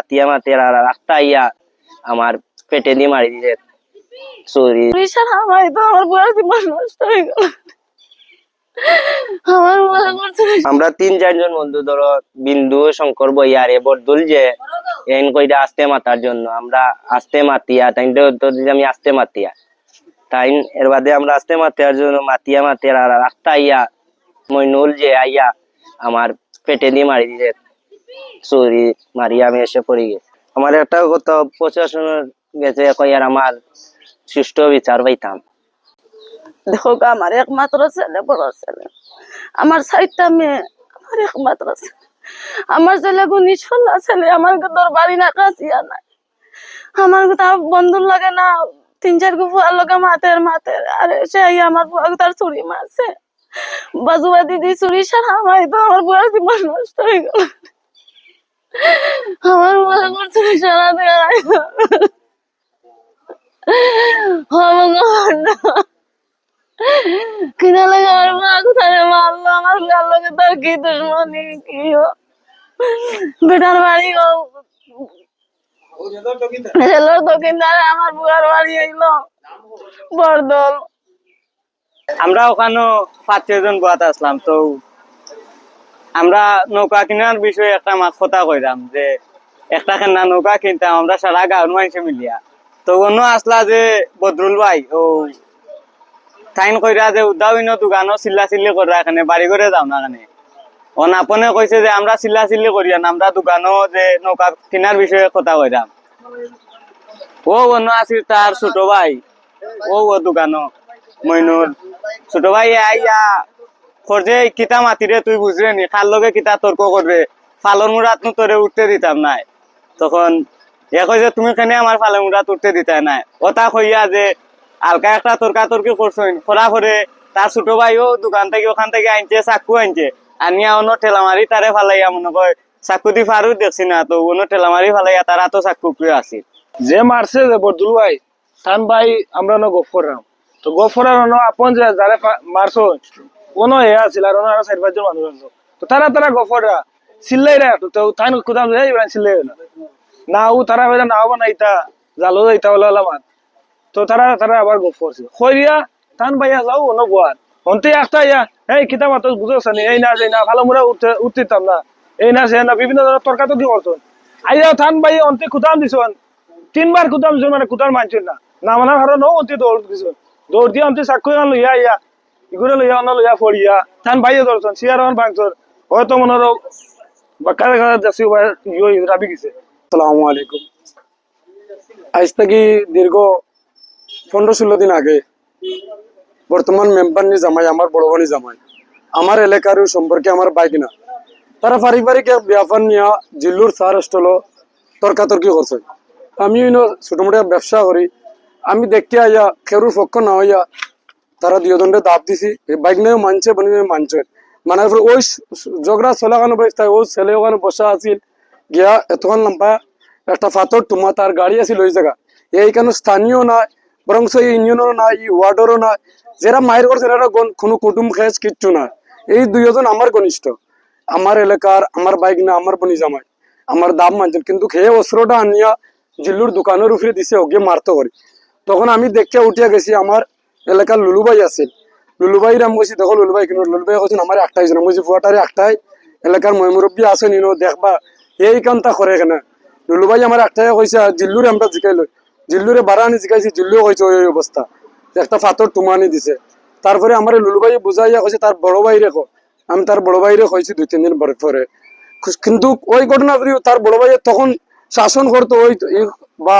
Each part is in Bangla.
মাতিয়া মাতিয়া আর একটা ইয়া আমার পেটে দিয়ে মারি দিছে। চুরি। আমার তো আমার পুরো জীবন নষ্ট হয়ে গেল। আমার তিন চারজন বন্ধু ধরো বিন্দু শঙ্কর বইয়ার বরদুল যে এন কইটা আস্তে মাতার জন্য। আমরা আস্তে মাতিয়া তাই আমি আস্তে মাতিয়া। তাই এর বাদে আমরা আস্তে মাতিয়ার জন্য মাতিয়া মাতিয়ার আর একটা ইয়া মইনুল যে আইয়া আমার পেটে দিয়ে মারি দিছে। চুরি মারি আমি এসে পড়ে গেছি। আমার একটা কত প্রশাসনের গেছে কইয়ার আমার সুষ্ঠু বিচার পাইতাম। দেখো আমার একমাত্র ছেলে, বড় ছেলে। আমার সাইডটা মেয়ে, আমার একমাত্র আমার ছেলে গুনি ছোলা, আমার তোর বাড়ি না কাছিয়া নাই। আমার তার বন্ধুর লাগে না, তিন চার গো ফুয়ার লগে মাতের মাতের। আর সে আমার ফুয়া তার চুরি মারছে। বাজুবা দিদি চুরি সারা আমার তো আমার পুরো জীবন নষ্ট হয়ে গেল। আমার মনে করছে সারা কিনা আমার আমার কি কি বাড়ি দোকানদার আমার বুয়ার বাড়ি বরদল। আমরা ওখানে পাঁচ ছজন গোয়াতে আসলাম, তো আমরা নৌকা কেনার বিষয়ে একটা মাছ কথা কইরাম যে, একটা কেনা নৌকা কিনতাম আমরা সারা গাঁর মানুষে মিলিয়া। তো অন্য আসলা যে বদরুল ভাই, ও টাইন কইরা যে উদ্যাবিন দোকানও চিল্লা চিল্লি করা এখানে বাড়ি করে যাও না এখানে অন আপনে কইছে যে, আমরা চিল্লা চিল্লি করিয়া না আমরা দোকানও যে নৌকা কেনার বিষয়ে কথা কইরাম ও অন্য আছিল তার ছোট ভাই, ও ও দোকানও মইনুল। ছোট ভাই আইয়া খরজে কিতা মাতিরে তুই বুঝরে নি? খার লগে কিতা তর্ক করবে ফালর মুরাত নু তোরে উঠতে দিতাম নাই। তখন এ কই যে, তুমি কেন আমার ফালর মুরাত উঠতে দিতে নাই? ওটা কইয়া যে হালকা একটা তর্কা তর্কি করছইন খরা করে তার ছোট ভাইও দোকান থেকে, ওখান থেকে আনছে, চাকু আনছে। আনিয়া অন্য ঠেলা মারি তারে ফালাইয়া মনে কয়, চাকু দি ফারু দেখছি না তো অন্য ঠেলা মারি ফালাইয়া তারা তো চাকু প্রিয় আছিল যে মারছে যে বরদুল ভাই তান ভাই, আমরা ন গফরাম তো গফরার ন, আপন যে যারে মারছো কোনো এ আছিল আর ওনারা চার পাঁচজন মানুষ আছে তো তারা তারা গফররা তো তো চিল্লাই না। না, ও তারা না ইতা। জালো ইতা হলো মাত তো তারা তারা আবার গফর ছিল যাও অন্তে একটা ইয়া, এই কিতা মাত বুঝোস নি? এই না যে না ভালো মোরা উঠতে না। এই না সে না, বিভিন্ন ধরনের তর্কা তো কি করতো আইয়া থান ভাই অন্তে কুদাম দিছ তিনবার কুদাম দিছ মানে কুদার মানছিল না। না মানার কারণে অন্তে দৌড় দিছ দৌড় দিয়ে অন্তে গান লইয়া ইয়া। লইয়া অন্য লইয়া ফড়িয়া ধরছন সিয়ার হন ভাঙছন, হয়তো মনে হলো বা ইয়ে রাবি গেছে। আলাইকুম। আজ থেকে দীর্ঘ পনেরো ষোলো দিন আগে বর্তমান জামাই, আমার বড় জামাই। আমার এলাকার সম্পর্কে আমার বাইক না। তারা পারিবারিক এক ব্যাপার নিয়ে জিল্লুর সার স্টল তর্কাতর্কি করছে। আমি ছোট মোটো ব্যবসা করি। আমি দেখতে আইয়া খেরুর পক্ষ না হইয়া তারা দুজনকে দাব দিছি। এই বাইক মানছে বনি মানছে। মানে ওই ঝগড়া চলাকানো বসে ওই ছেলে ওখানে বসা আছিল। গিয়া এতক্ষণ লম্বা একটা পাথর টুমা তার গাড়ি আছিল ওই জায়গা এইখানে স্থানীয় নয় বরং এই ইউনিয়নেরও নয় এই ওয়ার্ডেরও নয় যারা মায়ের করছে এরা কোনো কুটুম খেস কিচ্ছু না এই দুইজন আমার ঘনিষ্ঠ। আমার এলাকার আমার বাইক না আমার বনি জামাই। আমার দাম মানছেন কিন্তু খেয়ে অস্ত্রটা আনিয়া জিল্লুর দোকানের উপরে দিছে ওকে মারতে করি তখন আমি দেখে উঠিয়া গেছি আমার এলাকার লুলুবাই আছে। লুলুবাই রাম গেছি দেখো লুলুবাই, কিন্তু লুলুবাই কৈছেন আমার একটাই জন বুঝি ফুয়াটারে একটাই এলাকার ময়মুরব্বী আছে, নিনো, দেখবা, এই কামটা করে কেন। লুলুবাই আমার একটাই কইছে জিল্লুরে আমরা জিকাই লই। জিল্লুরে বাড়া আনি জিকাইছি, জিল্লুও কইছে, ওই অবস্থা। একটা পাথর টুমানি দিছে। তারপরে আমার লুলুবাই বুঝাইয়া কইছে, তার বড় ভাই রেখো আমি তার বড় ভাইরে কইছি, দুই, তিন দিন পরে কিন্তু ওই ঘটনা তার বড় ভাই তখন শাসন করতো, ওই বা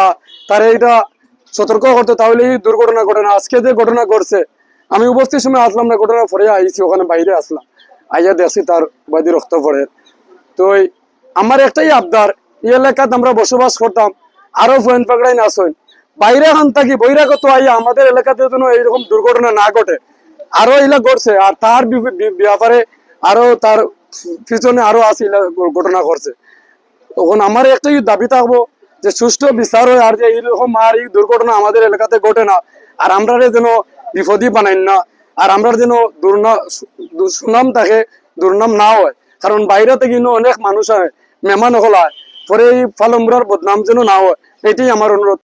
তার এইটা সতর্ক করতো তাহলে এই দুর্ঘটনা ঘটে না। আজকে যে ঘটনা ঘটছে, আমি উপস্থিত সময় আসলাম না, ঘটনা পরে আইছি, ওখানে বাইরে আসলাম। আইয়া দেখছি তার বাদি রক্ত পড়ে। তো আমার একটাই আবদার, এই এলাকাতে আমরা বসবাস করতাম, আরও ফোন পাকড়াই না আসেন বাইরে এখন থাকি, বৈরাগত আইয়া আমাদের এলাকাতে যেন এইরকম দুর্ঘটনা না ঘটে। আরও এলা ঘটছে, আর তার ব্যাপারে আরও তার পিছনে আরও আছে ঘটনা ঘটছে। তখন আমার একটাই দাবি থাকব যে সুষ্ঠু বিচার হয় আর যে এইরকম আর এই দুর্ঘটনা আমাদের এলাকাতে ঘটে না। আর আমরা যেন বিপদই বানাই না, আর আমরা যেন সুনাম থাকে, দুর্নাম না হয়। কারণ বাইরে থেকে কিন্তু অনেক মানুষ হয় মেহমান হল হয় পরে এই ফালমুরার বদনাম যেন না হয়, এটাই আমার অনুরোধ।